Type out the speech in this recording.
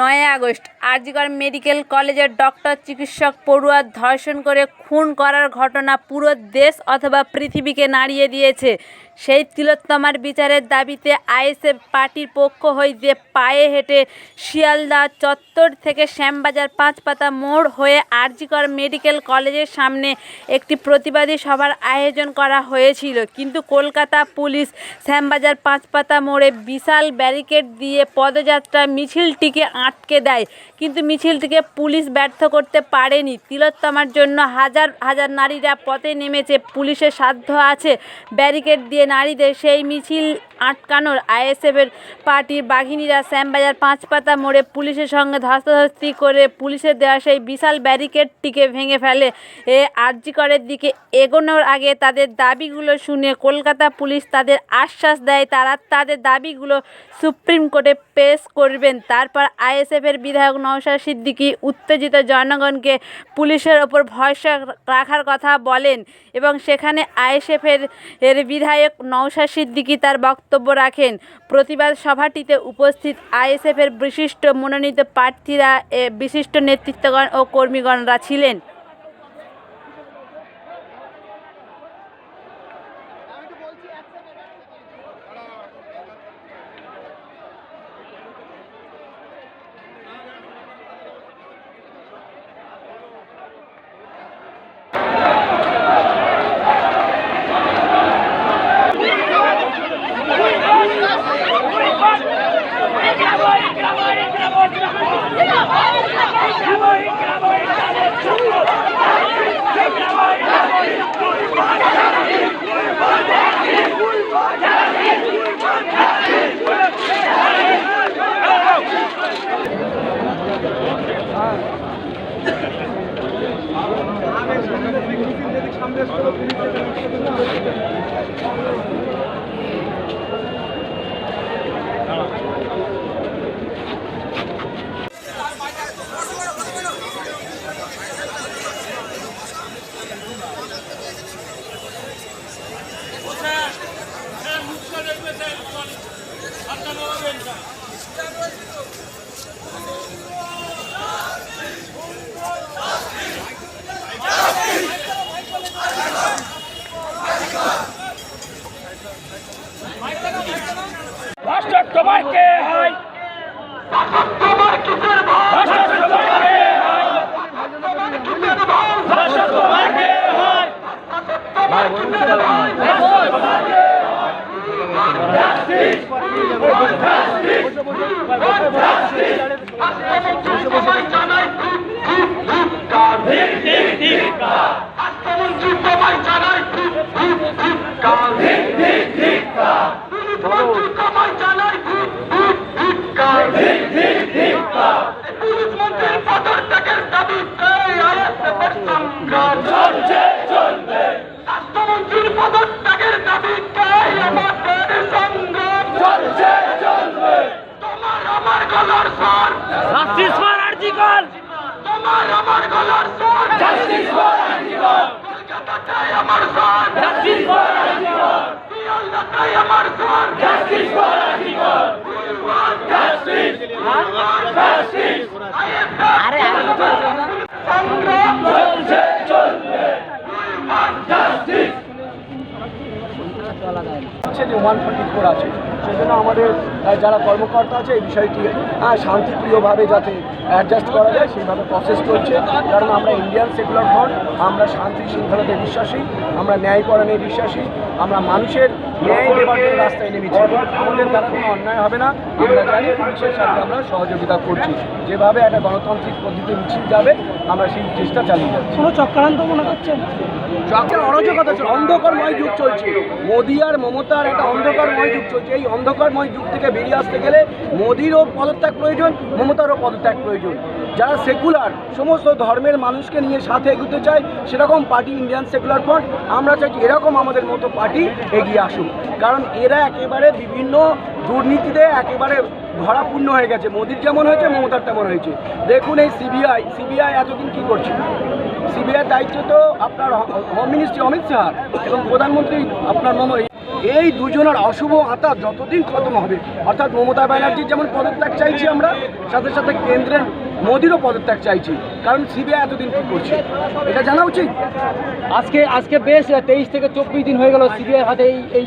নয় August. RG Kar medical কলেজের doctor, চিকিৎসক পড়ুয়ার ধর্ষণ করে খুন করার ঘটনা পুরো দেশ অথবা পৃথিবীকে নাড়িয়ে দিয়েছে। সেই তিলোত্তমার বিচারের দাবিতে আইএসএফ পার্টির পক্ষ হইতে পায়ে হেঁটে শিয়ালদা চত্বর থেকে শ্যামবাজার পাঁচপাতা মোড় হয়ে আরজিকর মেডিকেল কলেজের সামনে একটি প্রতিবাদী সভার আয়োজন করা হয়েছিল। কিন্তু কলকাতা পুলিশ শ্যামবাজার পাঁচপাতা মোড়ে বিশাল ব্যারিকেড দিয়ে পদযাত্রা মিছিলটিকে আটকে দেয়। কিন্তু মিছিলটিকে পুলিশ ব্যর্থ করতে পারেনি। তিলোত্তমার জন্য হাজার হাজার নারীরা পথে নেমেছে। পুলিশের সাধ্য আছে ব্যারিকেড দিয়ে নারীদের। সেই মিছিল আটকানোর আইএসএফের পার্টির বাঘিনীরা শ্যামবাজার পাঁচপাতা মোড়ে পুলিশের সঙ্গে ধস্তাধস্তি করে পুলিশের দেওয়া সেই বিশাল ব্যারিকেডটিকে ভেঙে ফেলে। এ আরজিকরের দিকে এগোনোর আগে তাদের দাবিগুলো শুনে কলকাতা পুলিশ তাদের আশ্বাস দেয়। তারা তাদের দাবিগুলো সুপ্রিম কোর্টে পেশ করবেন। তারপর আইএসএফের বিধায়ক নওশাদ সিদ্দিকি উত্তেজিত জনগণকে পুলিশের ওপর ভরসা রাখার কথা বলেন এবং সেখানে আইএসএফের এর বিধায়ক নওশাদ সিদ্দিকি তার বক্তব্য রাখেন। প্রতিবাদ সভাটিতে উপস্থিত আইএসএফের বিশিষ্ট মনোনীত প্রার্থীরা বিশিষ্ট নেতৃত্বগণ ও কর্মীগণরা ছিলেন। Thank you. তোমায় আরে হচ্ছে যে ওয়ান ফোর্টি ফোর আছে। সেজন্য আমাদের যারা কর্মকর্তা আছে এই বিষয়টি শান্তিপ্রিয়ভাবে যাতে অ্যাডজাস্ট করা যায় সেইভাবে প্রসেস চলছে কারণ আমরা ইন্ডিয়ান সেকুলার ফ্রন্ট আমরা শান্তি শৃঙ্খলাতে বিশ্বাসী আমরা ন্যায়করণে বিশ্বাসী আমরা মানুষের ন্যায় দেওয়ার রাস্তায় নেমেছি। আমাদের দ্বারা কোনো অন্যায় হবে না। আমরা জানি পুলিশের সাথে আমরা সহযোগিতা করছি। যেভাবে একটা গণতান্ত্রিক পদ্ধতি মিছিল যাবে আমরা সেই চেষ্টা চালিয়ে যাচ্ছি। কোনো চক্রান্ত মনে করছেন? চক্রের অরাজকতা চলছে। অন্ধকারময় যুগ চলছে। মোদি আর মমতার একটা অন্ধকারময় যুগ চলছে। এই অন্ধকারময় যুগ থেকে বেরিয়ে আসতে গেলে মোদিরও পদত্যাগ প্রয়োজন, মমতারও পদত্যাগ প্রয়োজন। যারা সেকুলার সমস্ত ধর্মের মানুষকে নিয়ে সাথে এগোতে চায়, সেরকম পার্টি ইন্ডিয়ান সেকুলার ফ্রন্ট আমরা চাইছি এরকম আমাদের মতো পার্টি এগিয়ে আসুক। কারণ এরা একেবারে বিভিন্ন দুর্নীতিতে একেবারে ধরাপূর্ণ হয়ে গেছে। মোদির যেমন হয়েছে, মমতার তেমন হয়েছে। দেখুন এই সিবিআই সিবিআই এতদিন কী করছে? সিবিআই দায়িত্ব তো আপনার হোম মিনিস্ট্রি অমিত শাহ এবং প্রধানমন্ত্রী আপনার মম এই দুজনের অশুভ আতা যতদিন খতম হবে, অর্থাৎ মমতা ব্যানার্জির যেমন পদত্যাগ চাইছি আমরা, সাথে সাথে কেন্দ্রের মোদিরও পদত্যাগ চাইছি, কারণ সিবিআই এতদিন কি করছে? এটা জানা উচিত? আজকে আজকে বেশ তেইশ থেকে চব্বিশ দিন হয়ে গেল সিবিআই হাতে এই